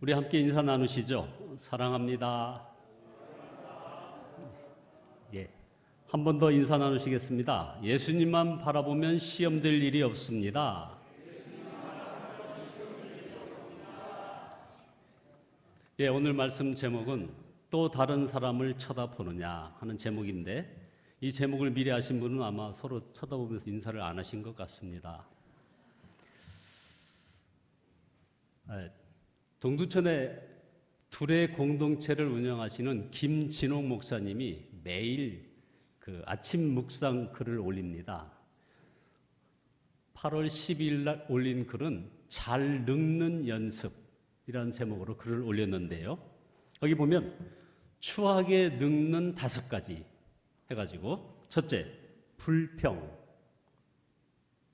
우리 함께 인사 나누시죠. 사랑합니다. 예. 한 번 더 인사 나누시겠습니다. 예수님만 바라보면 시험될 일이 없습니다. 예, 오늘 말씀 제목은 또 다른 사람을 쳐다보느냐 하는 제목인데 이 제목을 미리 아신 분은 아마 서로 쳐다보면서 인사를 안 하신 것 같습니다. 예, 동두천에 둘의 공동체를 운영하시는 김진홍 목사님이 매일 그 아침 묵상 글을 올립니다. 8월 12일 날 올린 글은 잘 늙는 연습이라는 제목으로 글을 올렸는데요. 여기 보면 추하게 늙는 다섯 가지 해가지고 첫째 불평,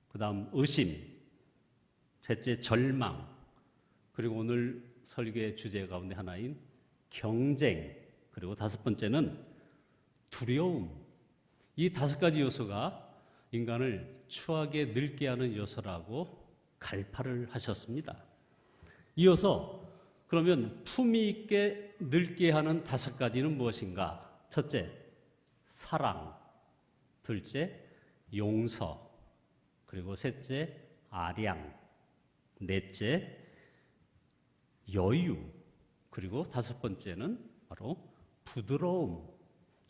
그다음 의심, 셋째 절망, 그리고 오늘 설교의 주제 가운데 하나인 경쟁, 그리고 다섯 번째는 두려움. 이 다섯 가지 요소가 인간을 추하게 늙게 하는 요소라고 갈파를 하셨습니다. 이어서 그러면 품위 있게 늙게 하는 다섯 가지는 무엇인가? 첫째, 사랑. 둘째, 용서. 그리고 셋째, 아량. 넷째, 여유. 그리고 다섯 번째는 바로 부드러움.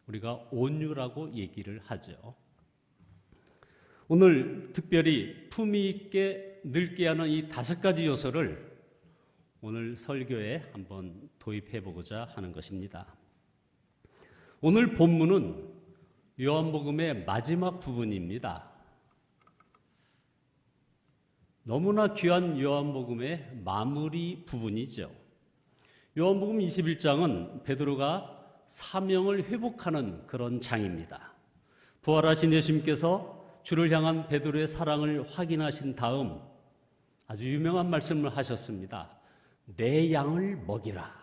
우리가 온유라고 얘기를 하죠. 오늘 특별히 품위 있게 늙게 하는 이 다섯 가지 요소를 오늘 설교에 한번 도입해 보고자 하는 것입니다. 오늘 본문은 요한복음의 마지막 부분입니다. 너무나 귀한 요한복음의 마무리 부분이죠. 요한복음 21장은 베드로가 사명을 회복하는 그런 장입니다. 부활하신 예수님께서 주를 향한 베드로의 사랑을 확인하신 다음 아주 유명한 말씀을 하셨습니다. 내 양을 먹이라.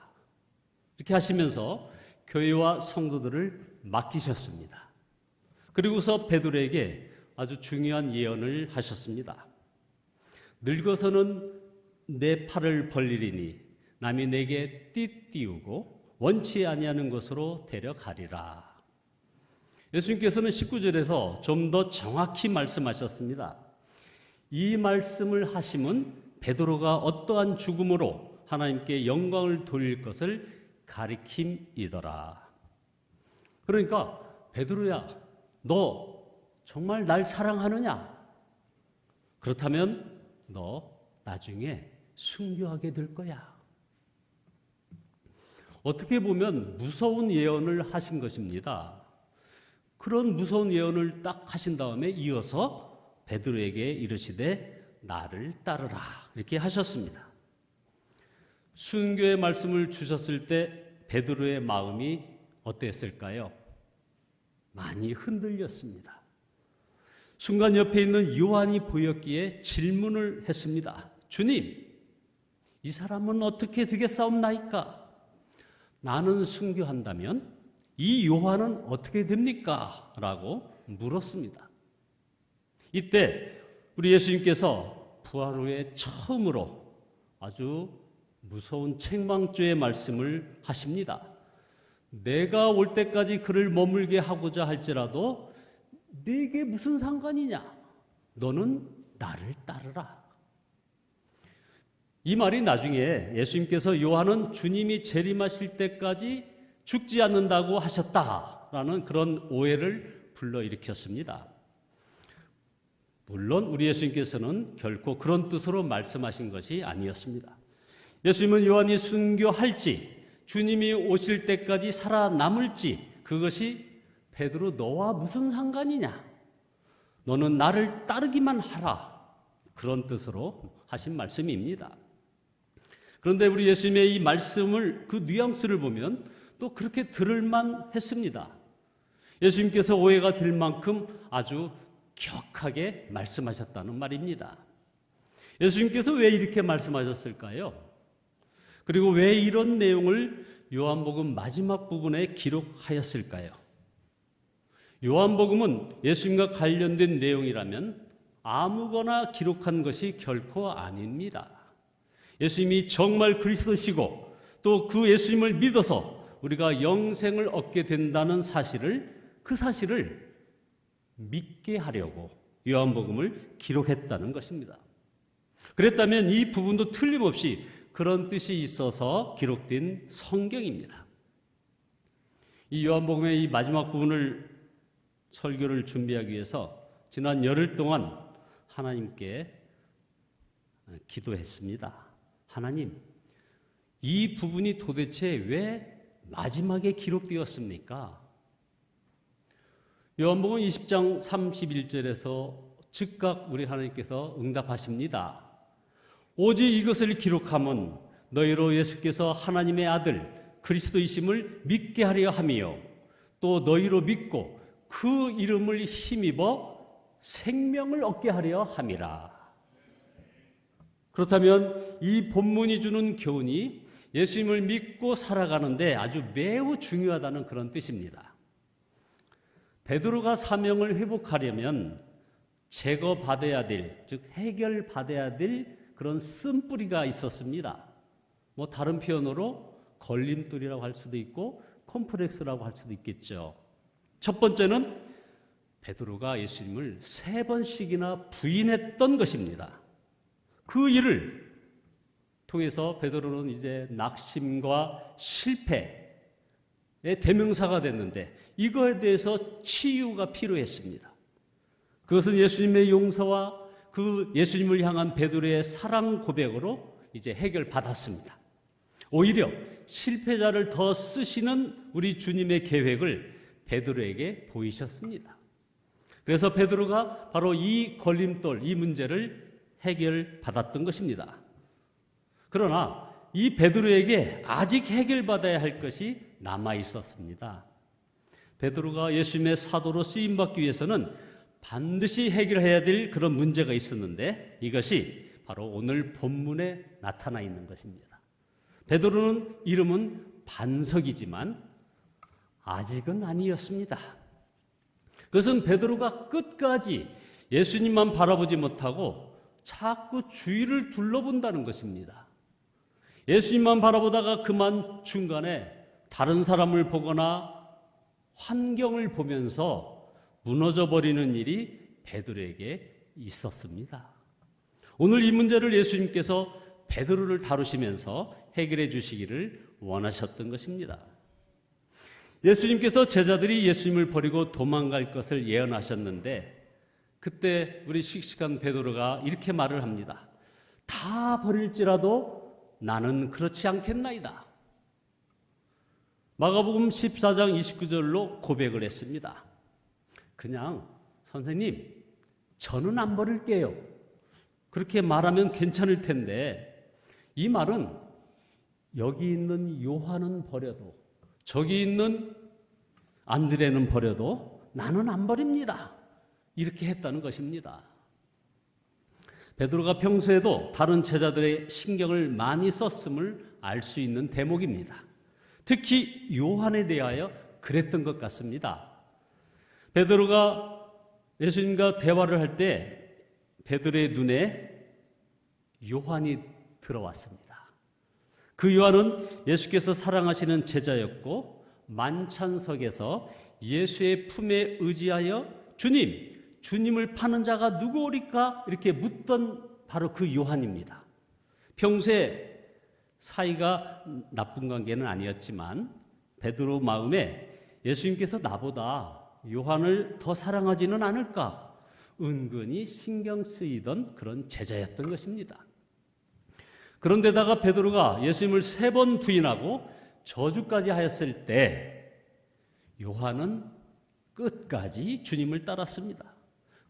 이렇게 하시면서 교회와 성도들을 맡기셨습니다. 그리고서 베드로에게 아주 중요한 예언을 하셨습니다. 늙어서는 내 팔을 벌리리니 남이 내게 띠띠우고 원치 아니하는 것으로 데려가리라. 예수님께서는 19절에서 좀 더 정확히 말씀하셨습니다. 이 말씀을 하심은 베드로가 어떠한 죽음으로 하나님께 영광을 돌릴 것을 가리킴이더라. 그러니까 베드로야, 너 정말 날 사랑하느냐? 그렇다면 너 나중에 순교하게 될 거야. 어떻게 보면 무서운 예언을 하신 것입니다. 그런 무서운 예언을 딱 하신 다음에 이어서 베드로에게 이르시되 나를 따르라 이렇게 하셨습니다. 순교의 말씀을 주셨을 때 베드로의 마음이 어땠을까요? 많이 흔들렸습니다. 순간 옆에 있는 요한이 보였기에 질문을 했습니다. 주님, 이 사람은 어떻게 되겠사옵나이까? 나는 순교한다면 이 요한은 어떻게 됩니까? 라고 물었습니다. 이때 우리 예수님께서 부활 후에 처음으로 아주 무서운 책망조의 말씀을 하십니다. 내가 올 때까지 그를 머물게 하고자 할지라도 내게 무슨 상관이냐? 너는 나를 따르라. 이 말이 나중에 예수님께서 요한은 주님이 재림하실 때까지 죽지 않는다고 하셨다라는 그런 오해를 불러일으켰습니다. 물론 우리 예수님께서는 결코 그런 뜻으로 말씀하신 것이 아니었습니다. 예수님은 요한이 순교할지 주님이 오실 때까지 살아남을지 그것이 베드로 너와 무슨 상관이냐? 너는 나를 따르기만 하라. 그런 뜻으로 하신 말씀입니다. 그런데 우리 예수님의 이 말씀을 그 뉘앙스를 보면 또 그렇게 들을만 했습니다. 예수님께서 오해가 될 만큼 아주 격하게 말씀하셨다는 말입니다. 예수님께서 왜 이렇게 말씀하셨을까요? 그리고 왜 이런 내용을 요한복음 마지막 부분에 기록하였을까요? 요한복음은 예수님과 관련된 내용이라면 아무거나 기록한 것이 결코 아닙니다. 예수님이 정말 그리스도시고 또 그 예수님을 믿어서 우리가 영생을 얻게 된다는 사실을 그 사실을 믿게 하려고 요한복음을 기록했다는 것입니다. 그랬다면 이 부분도 틀림없이 그런 뜻이 있어서 기록된 성경입니다. 이 요한복음의 이 마지막 부분을 설교를 준비하기 위해서 지난 열흘 동안 하나님께 기도했습니다. 하나님, 이 부분이 도대체 왜 마지막에 기록되었습니까? 요한복음 20장 31절에서 즉각 우리 하나님께서 응답하십니다. 오직 이것을 기록함은 너희로 예수께서 하나님의 아들 그리스도이심을 믿게 하려 함이요 또 너희로 믿고 그 이름을 힘입어 생명을 얻게 하려 함이라. 그렇다면 이 본문이 주는 교훈이 예수님을 믿고 살아가는데 아주 매우 중요하다는 그런 뜻입니다. 베드로가 사명을 회복하려면 제거받아야 될, 즉 해결받아야 될 그런 쓴뿌리가 있었습니다. 뭐 다른 표현으로 걸림돌이라고 할 수도 있고 콤플렉스라고 할 수도 있겠죠. 첫 번째는 베드로가 예수님을 세 번씩이나 부인했던 것입니다. 그 일을 통해서 베드로는 이제 낙심과 실패의 대명사가 됐는데 이거에 대해서 치유가 필요했습니다. 그것은 예수님의 용서와 그 예수님을 향한 베드로의 사랑 고백으로 이제 해결받았습니다. 오히려 실패자를 더 쓰시는 우리 주님의 계획을 베드로에게 보이셨습니다. 그래서 베드로가 바로 이 걸림돌, 이 문제를 해결받았던 것입니다. 그러나 이 베드로에게 아직 해결받아야 할 것이 남아 있었습니다. 베드로가 예수님의 사도로 쓰임 받기 위해서는 반드시 해결해야 될 그런 문제가 있었는데 이것이 바로 오늘 본문에 나타나 있는 것입니다. 베드로는 이름은 반석이지만 아직은 아니었습니다. 그것은 베드로가 끝까지 예수님만 바라보지 못하고 자꾸 주위를 둘러본다는 것입니다. 예수님만 바라보다가 그만 중간에 다른 사람을 보거나 환경을 보면서 무너져 버리는 일이 베드로에게 있었습니다. 오늘 이 문제를 예수님께서 베드로를 다루시면서 해결해 주시기를 원하셨던 것입니다. 예수님께서 제자들이 예수님을 버리고 도망갈 것을 예언하셨는데 그때 우리 씩씩한 베드로가 이렇게 말을 합니다. 다 버릴지라도 나는 그렇지 않겠나이다. 마가복음 14장 29절로 고백을 했습니다. 그냥 선생님, 저는 안 버릴게요. 그렇게 말하면 괜찮을 텐데 이 말은 여기 있는 요한은 버려도 저기 있는 안드레는 버려도 나는 안 버립니다. 이렇게 했다는 것입니다. 베드로가 평소에도 다른 제자들의 신경을 많이 썼음을 알 수 있는 대목입니다. 특히 요한에 대하여 그랬던 것 같습니다. 베드로가 예수님과 대화를 할 때 베드로의 눈에 요한이 들어왔습니다. 그 요한은 예수께서 사랑하시는 제자였고 만찬석에서 예수의 품에 의지하여 주님, 주님을 파는 자가 누구오리까? 이렇게 묻던 바로 그 요한입니다. 평소에 사이가 나쁜 관계는 아니었지만 베드로 마음에 예수님께서 나보다 요한을 더 사랑하지는 않을까? 은근히 신경 쓰이던 그런 제자였던 것입니다. 그런데다가 베드로가 예수님을 세 번 부인하고 저주까지 하였을 때 요한은 끝까지 주님을 따랐습니다.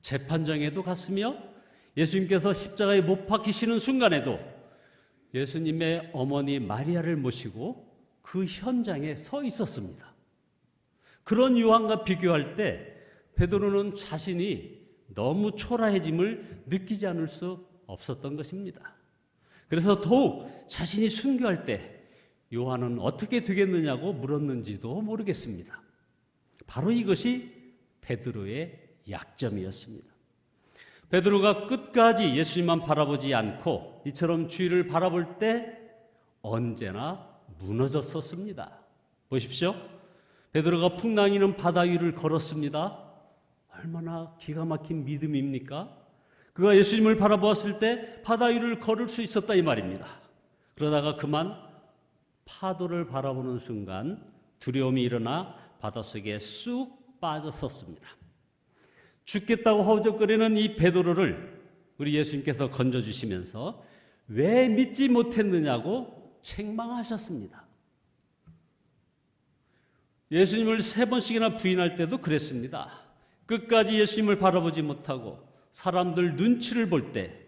재판장에도 갔으며 예수님께서 십자가에 못 박히시는 순간에도 예수님의 어머니 마리아를 모시고 그 현장에 서 있었습니다. 그런 요한과 비교할 때 베드로는 자신이 너무 초라해짐을 느끼지 않을 수 없었던 것입니다. 그래서 더욱 자신이 순교할 때 요한은 어떻게 되겠느냐고 물었는지도 모르겠습니다. 바로 이것이 베드로의 약점이었습니다. 베드로가 끝까지 예수님만 바라보지 않고 이처럼 주위를 바라볼 때 언제나 무너졌었습니다. 보십시오. 베드로가 풍랑이는 바다 위를 걸었습니다. 얼마나 기가 막힌 믿음입니까? 그가 예수님을 바라보았을 때 바다 위를 걸을 수 있었다 이 말입니다. 그러다가 그만 파도를 바라보는 순간 두려움이 일어나 바닷속에 쑥 빠졌었습니다. 죽겠다고 허우적거리는 이 베드로를 우리 예수님께서 건져 주시면서 왜 믿지 못했느냐고 책망하셨습니다. 예수님을 세 번씩이나 부인할 때도 그랬습니다. 끝까지 예수님을 바라보지 못하고 사람들 눈치를 볼 때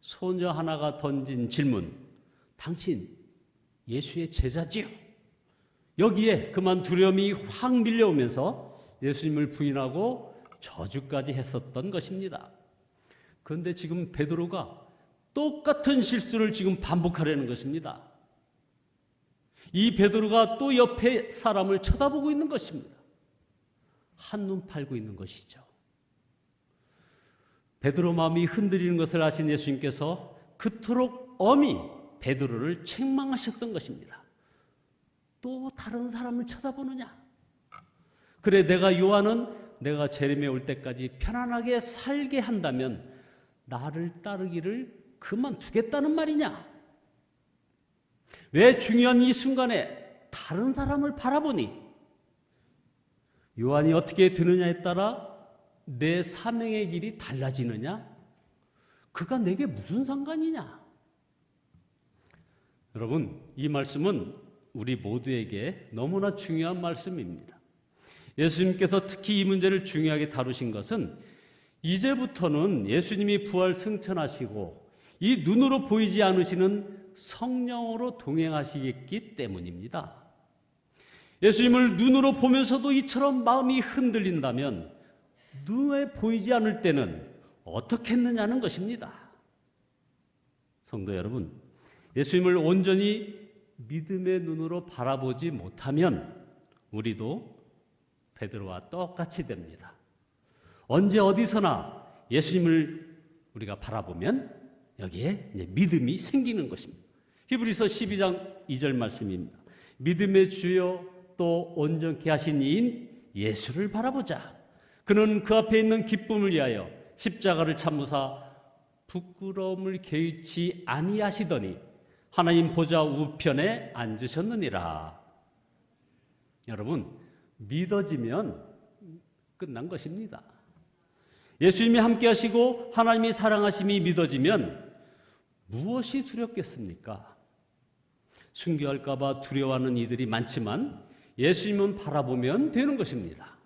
소녀 하나가 던진 질문, 당신 예수의 제자지요? 여기에 그만 두려움이 확 밀려오면서 예수님을 부인하고 저주까지 했었던 것입니다. 그런데 지금 베드로가 똑같은 실수를 지금 반복하려는 것입니다. 이 베드로가 또 옆에 사람을 쳐다보고 있는 것입니다. 한눈 팔고 있는 것이죠. 베드로 마음이 흔들리는 것을 아신 예수님께서 그토록 엄히 베드로를 책망하셨던 것입니다. 또 다른 사람을 쳐다보느냐? 그래 내가 요한은 내가 재림에 올 때까지 편안하게 살게 한다면 나를 따르기를 그만두겠다는 말이냐? 왜 중요한 이 순간에 다른 사람을 바라보니 요한이 어떻게 되느냐에 따라 내 사명의 길이 달라지느냐? 그가 내게 무슨 상관이냐? 여러분, 이 말씀은 우리 모두에게 너무나 중요한 말씀입니다. 예수님께서 특히 이 문제를 중요하게 다루신 것은 이제부터는 예수님이 부활 승천하시고 이 눈으로 보이지 않으시는 성령으로 동행하시겠기 때문입니다. 예수님을 눈으로 보면서도 이처럼 마음이 흔들린다면 눈에 보이지 않을 때는 어떻게 했느냐는 것입니다. 성도 여러분, 예수님을 온전히 믿음의 눈으로 바라보지 못하면 우리도 베드로와 똑같이 됩니다. 언제 어디서나 예수님을 우리가 바라보면 여기에 믿음이 생기는 것입니다. 히브리서 12장 2절 말씀입니다. 믿음의 주요 또 온전케 하신 이인 예수를 바라보자. 그는 그 앞에 있는 기쁨을 위하여 십자가를 참으사 부끄러움을 개의치 아니하시더니 하나님 보좌 우편에 앉으셨느니라. 여러분, 믿어지면 끝난 것입니다. 예수님이 함께 하시고 하나님이 사랑하심이 믿어지면 무엇이 두렵겠습니까? 순교할까봐 두려워하는 이들이 많지만 예수님은 바라보면 되는 것입니다.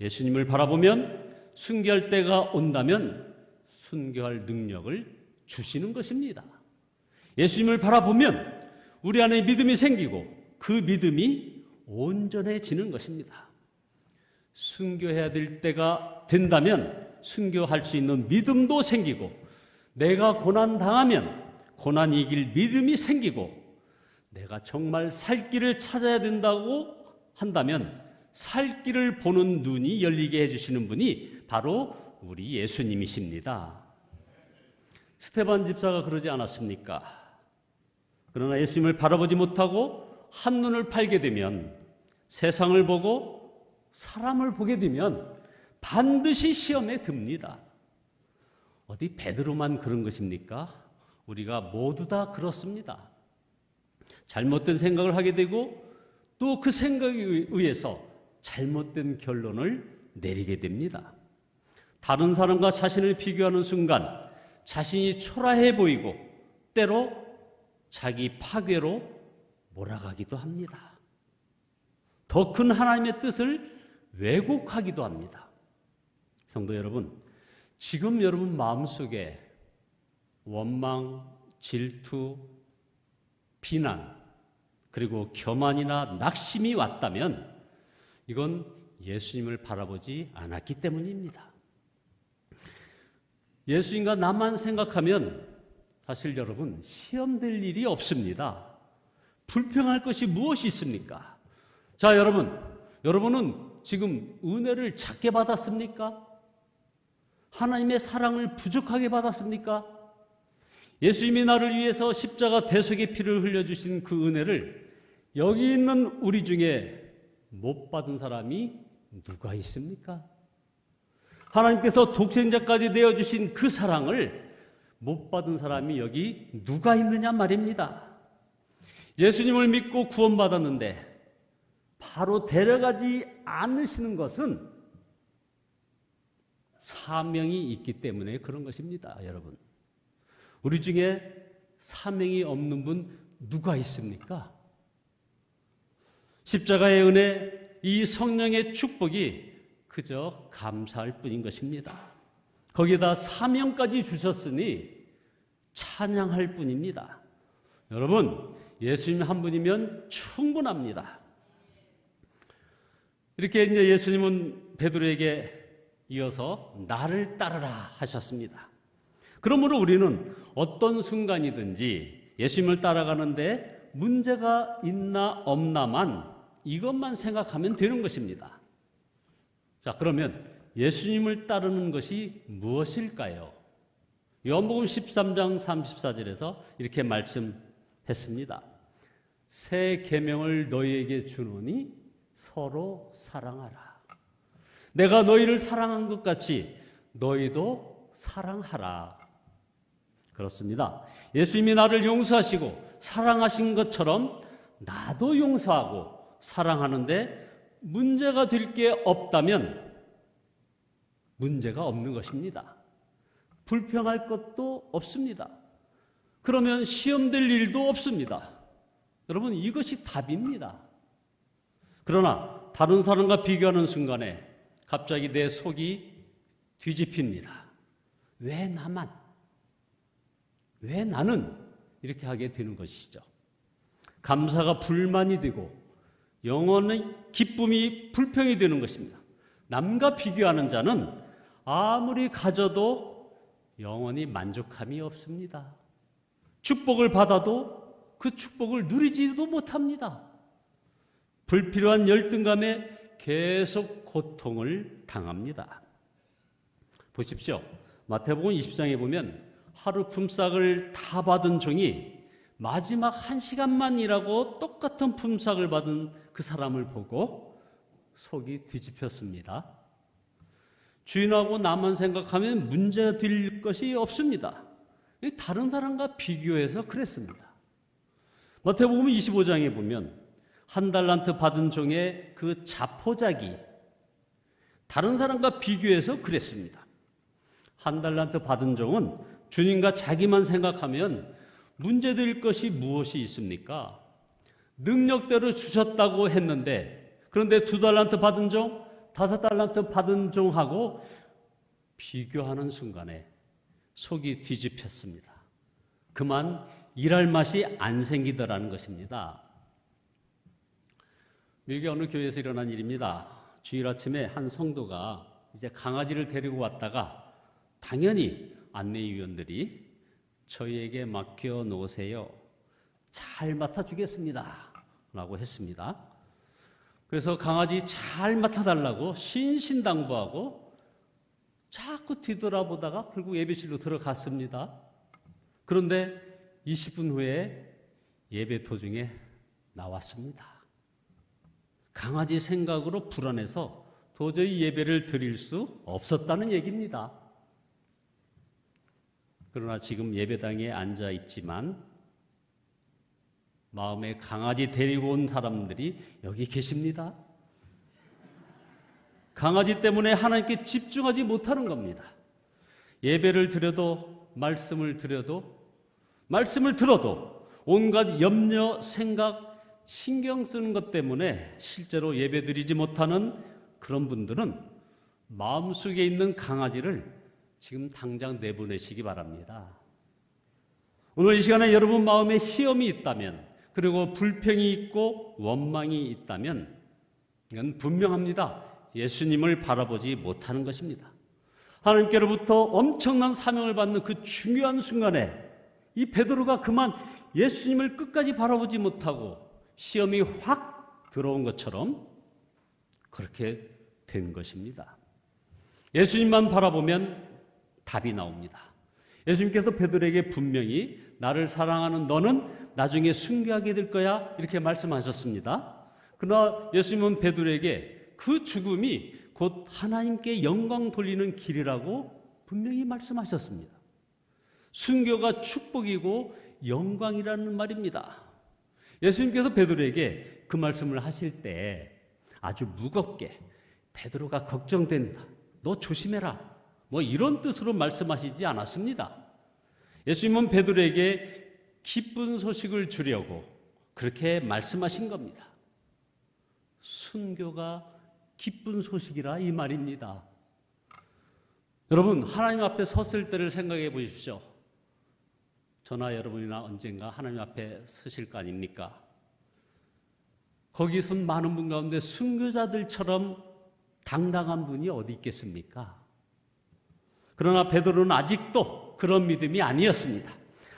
예수님을 바라보면 순교할 때가 온다면 순교할 능력을 주시는 것입니다. 예수님을 바라보면 우리 안에 믿음이 생기고 그 믿음이 온전해지는 것입니다. 순교해야 될 때가 된다면 순교할 수 있는 믿음도 생기고 내가 고난 당하면 고난 이길 믿음이 생기고 내가 정말 살 길을 찾아야 된다고 한다면 살 길을 보는 눈이 열리게 해주시는 분이 바로 우리 예수님이십니다. 스테반 집사가 그러지 않았습니까? 그러나 예수님을 바라보지 못하고 한눈을 팔게 되면 세상을 보고 사람을 보게 되면 반드시 시험에 듭니다. 어디 베드로만 그런 것입니까? 우리가 모두 다 그렇습니다. 잘못된 생각을 하게 되고 또 그 생각에 의해서 잘못된 결론을 내리게 됩니다. 다른 사람과 자신을 비교하는 순간 자신이 초라해 보이고 때로 자기 파괴로 몰아가기도 합니다. 더 큰 하나님의 뜻을 왜곡하기도 합니다. 성도 여러분, 지금 여러분 마음속에 원망, 질투, 비난, 그리고 교만이나 낙심이 왔다면 이건 예수님을 바라보지 않았기 때문입니다. 예수님과 나만 생각하면 사실 여러분 시험될 일이 없습니다. 불평할 것이 무엇이 있습니까? 자, 여러분, 여러분은 지금 은혜를 작게 받았습니까? 하나님의 사랑을 부족하게 받았습니까? 예수님이 나를 위해서 십자가 대속의 피를 흘려주신 그 은혜를 여기 있는 우리 중에 못 받은 사람이 누가 있습니까? 하나님께서 독생자까지 내어주신 그 사랑을 못 받은 사람이 여기 누가 있느냐 말입니다. 예수님을 믿고 구원받았는데 바로 데려가지 않으시는 것은 사명이 있기 때문에 그런 것입니다, 여러분. 우리 중에 사명이 없는 분 누가 있습니까? 십자가의 은혜, 이 성령의 축복이 그저 감사할 뿐인 것입니다. 거기다 사명까지 주셨으니 찬양할 뿐입니다. 여러분, 예수님 한 분이면 충분합니다. 이렇게 이제 예수님은 베드로에게 이어서 나를 따르라 하셨습니다. 그러므로 우리는 어떤 순간이든지 예수님을 따라가는데 문제가 있나 없나만 이것만 생각하면 되는 것입니다. 자, 그러면 예수님을 따르는 것이 무엇일까요? 요한복음 13장 34절에서 이렇게 말씀했습니다. 새 계명을 너희에게 주노니 서로 사랑하라. 내가 너희를 사랑한 것 같이 너희도 사랑하라. 그렇습니다. 예수님이 나를 용서하시고 사랑하신 것처럼 나도 용서하고 사랑하는데 문제가 될 게 없다면 문제가 없는 것입니다. 불평할 것도 없습니다. 그러면 시험될 일도 없습니다. 여러분, 이것이 답입니다. 그러나 다른 사람과 비교하는 순간에 갑자기 내 속이 뒤집힙니다. 왜 나만? 왜 나는? 이렇게 하게 되는 것이죠. 감사가 불만이 되고 영원의 기쁨이 불평이 되는 것입니다. 남과 비교하는 자는 아무리 가져도 영원히 만족함이 없습니다. 축복을 받아도 그 축복을 누리지도 못합니다. 불필요한 열등감에 계속 고통을 당합니다. 보십시오. 마태복음 20장에 보면 하루 품삯을 다 받은 종이 마지막 한 시간만 일하고 똑같은 품삯을 받은 그 사람을 보고 속이 뒤집혔습니다. 주인하고 나만 생각하면 문제가 될 것이 없습니다. 다른 사람과 비교해서 그랬습니다. 마태복음 25장에 보면 한 달란트 받은 종의 그 자포자기 다른 사람과 비교해서 그랬습니다. 한 달란트 받은 종은 주님과 자기만 생각하면 문제될 것이 무엇이 있습니까? 능력대로 주셨다고 했는데 그런데 두 달란트 받은 종, 다섯 달란트 받은 종하고 비교하는 순간에 속이 뒤집혔습니다. 그만 일할 맛이 안 생기더라는 것입니다. 미국의 어느 교회에서 일어난 일입니다. 주일 아침에 한 성도가 이제 강아지를 데리고 왔다가 당연히 안내위원들이 저희에게 맡겨 놓으세요. 잘 맡아주겠습니다. 라고 했습니다. 그래서 강아지 잘 맡아달라고 신신당부하고 자꾸 뒤돌아보다가 결국 예배실로 들어갔습니다. 그런데 20분 후에 예배 도중에 나왔습니다. 강아지 생각으로 불안해서 도저히 예배를 드릴 수 없었다는 얘기입니다. 그러나 지금 예배당에 앉아 있지만 마음에 강아지 데리고 온 사람들이 여기 계십니다. 강아지 때문에 하나님께 집중하지 못하는 겁니다. 예배를 드려도 말씀을 드려도 말씀을 들어도 온갖 염려, 생각, 신경 쓰는 것 때문에 실제로 예배 드리지 못하는 그런 분들은 마음속에 있는 강아지를 지금 당장 내보내시기 바랍니다. 오늘 이 시간에 여러분 마음에 시험이 있다면 그리고 불평이 있고 원망이 있다면 이건 분명합니다. 예수님을 바라보지 못하는 것입니다. 하나님께로부터 엄청난 사명을 받는 그 중요한 순간에 이 베드로가 그만 예수님을 끝까지 바라보지 못하고 시험이 확 들어온 것처럼 그렇게 된 것입니다. 예수님만 바라보면 답이 나옵니다. 예수님께서 베드로에게 분명히 나를 사랑하는 너는 나중에 순교하게 될 거야 이렇게 말씀하셨습니다. 그러나 예수님은 베드로에게 그 죽음이 곧 하나님께 영광 돌리는 길이라고 분명히 말씀하셨습니다. 순교가 축복이고 영광이라는 말입니다. 예수님께서 베드로에게 그 말씀을 하실 때 아주 무겁게 베드로가 걱정된다. 너 조심해라. 뭐 이런 뜻으로 말씀하시지 않았습니다. 예수님은 베드로에게 기쁜 소식을 주려고 그렇게 말씀하신 겁니다. 순교가 기쁜 소식이라 이 말입니다. 여러분, 하나님 앞에 섰을 때를 생각해 보십시오. 저나 여러분이나 언젠가 하나님 앞에 서실 거 아닙니까? 거기 선 많은 분 가운데 순교자들처럼 당당한 분이 어디 있겠습니까? 그러나 베드로는 아직도 그런 믿음이 아니었습니다.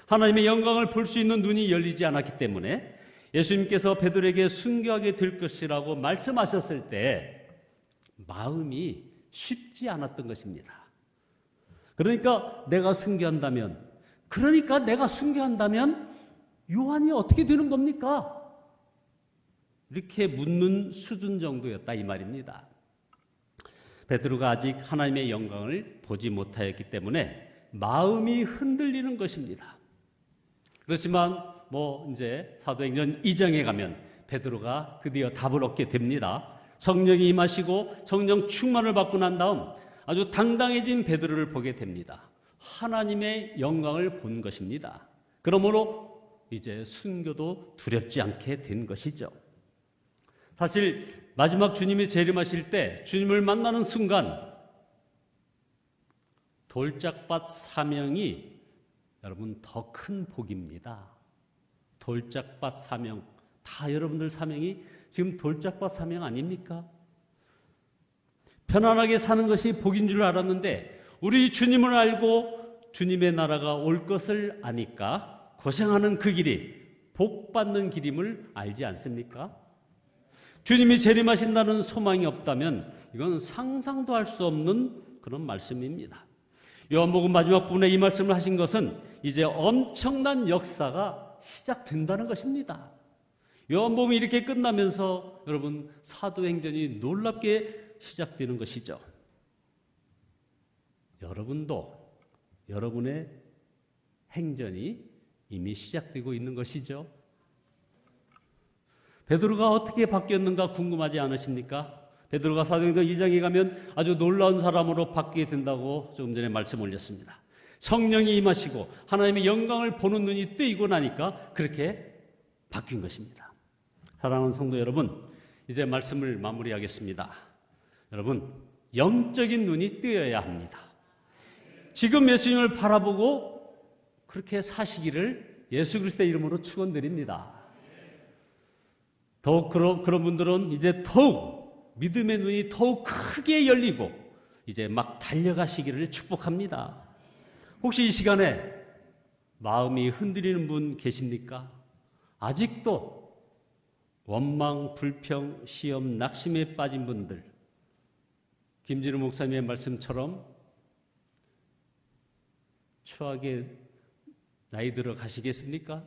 하나님의 영광을 볼 수 있는 눈이 열리지 않았기 때문에 예수님께서 베드로에게 순교하게 될 것이라고 말씀하셨을 때 마음이 쉽지 않았던 것입니다. 그러니까 내가 순교한다면 그러니까 내가 순교한다면 요한이 어떻게 되는 겁니까? 이렇게 묻는 수준 정도였다 이 말입니다. 베드로가 아직 하나님의 영광을 보지 못하였기 때문에 마음이 흔들리는 것입니다. 그렇지만 뭐 이제 사도행전 2장에 가면 베드로가 드디어 답을 얻게 됩니다. 성령이 임하시고 성령 충만을 받고 난 다음 아주 당당해진 베드로를 보게 됩니다. 하나님의 영광을 본 것입니다. 그러므로 이제 순교도 두렵지 않게 된 것이죠. 사실 마지막 주님이 재림하실 때 주님을 만나는 순간 돌짝밭 사명이 여러분 더 큰 복입니다. 돌짝밭 사명 다 여러분들 사명이 지금 돌짝밭 사명 아닙니까? 편안하게 사는 것이 복인 줄 알았는데 우리 주님을 알고 주님의 나라가 올 것을 아니까 고생하는 그 길이 복 받는 길임을 알지 않습니까? 주님이 재림하신다는 소망이 없다면 이건 상상도 할 수 없는 그런 말씀입니다. 요한복음 마지막 부분에 이 말씀을 하신 것은 이제 엄청난 역사가 시작된다는 것입니다. 요한복음이 이렇게 끝나면서 여러분 사도행전이 놀랍게 시작되는 것이죠. 여러분도 여러분의 행전이 이미 시작되고 있는 것이죠. 베드로가 어떻게 바뀌었는가 궁금하지 않으십니까? 베드로가 사도행전 2장에 가면 아주 놀라운 사람으로 바뀌게 된다고 조금 전에 말씀 올렸습니다. 성령이 임하시고 하나님의 영광을 보는 눈이 뜨이고 나니까 그렇게 바뀐 것입니다. 사랑하는 성도 여러분, 이제 말씀을 마무리하겠습니다. 여러분, 영적인 눈이 뜨여야 합니다. 지금 예수님을 바라보고 그렇게 사시기를 예수 그리스도의 이름으로 축원드립니다. 더욱 그런, 그런 분들은 이제 더욱 믿음의 눈이 더욱 크게 열리고 이제 막 달려가시기를 축복합니다. 혹시 이 시간에 마음이 흔들리는 분 계십니까? 아직도 원망, 불평, 시험, 낙심에 빠진 분들, 김진우 목사님의 말씀처럼 추하게 나이 들어 가시겠습니까?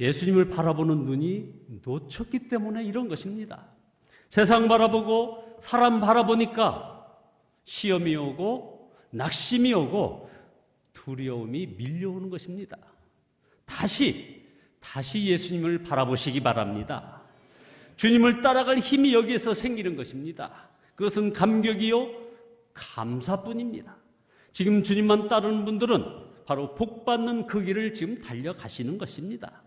예수님을 바라보는 눈이 놓쳤기 때문에 이런 것입니다. 세상 바라보고 사람 바라보니까 시험이 오고 낙심이 오고 두려움이 밀려오는 것입니다. 다시 다시 예수님을 바라보시기 바랍니다. 주님을 따라갈 힘이 여기에서 생기는 것입니다. 그것은 감격이요 감사뿐입니다. 지금 주님만 따르는 분들은 바로 복 받는 그 길을 지금 달려가시는 것입니다.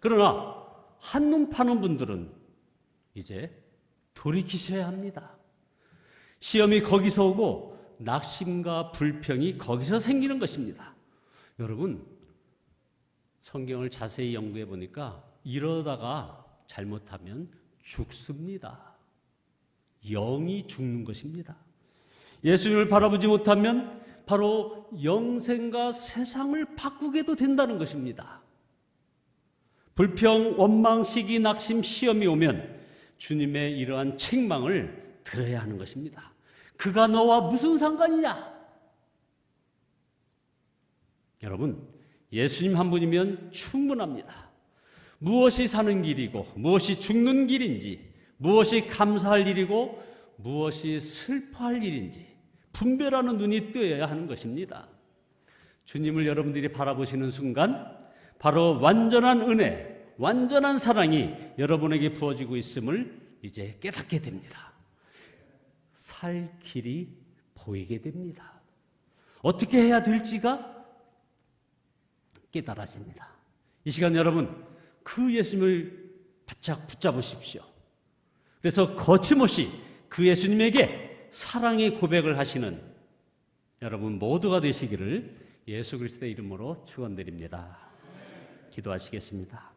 그러나 한눈 파는 분들은 이제 돌이키셔야 합니다. 시험이 거기서 오고 낙심과 불평이 거기서 생기는 것입니다. 여러분, 성경을 자세히 연구해 보니까 이러다가 잘못하면 죽습니다. 영이 죽는 것입니다. 예수님을 바라보지 못하면 바로 영생과 세상을 바꾸게도 된다는 것입니다. 불평, 원망, 시기, 낙심, 시험이 오면 주님의 이러한 책망을 들어야 하는 것입니다. 그가 너와 무슨 상관이냐? 여러분, 예수님 한 분이면 충분합니다. 무엇이 사는 길이고, 무엇이 죽는 길인지, 무엇이 감사할 일이고, 무엇이 슬퍼할 일인지, 분별하는 눈이 뜨여야 하는 것입니다. 주님을 여러분들이 바라보시는 순간, 바로 완전한 은혜, 완전한 사랑이 여러분에게 부어지고 있음을 이제 깨닫게 됩니다. 살 길이 보이게 됩니다. 어떻게 해야 될지가 깨달아집니다. 이 시간 여러분 그 예수님을 바짝 붙잡으십시오. 그래서 거침없이 그 예수님에게 사랑의 고백을 하시는 여러분 모두가 되시기를 예수 그리스도의 이름으로 축원드립니다. 기도하시겠습니다.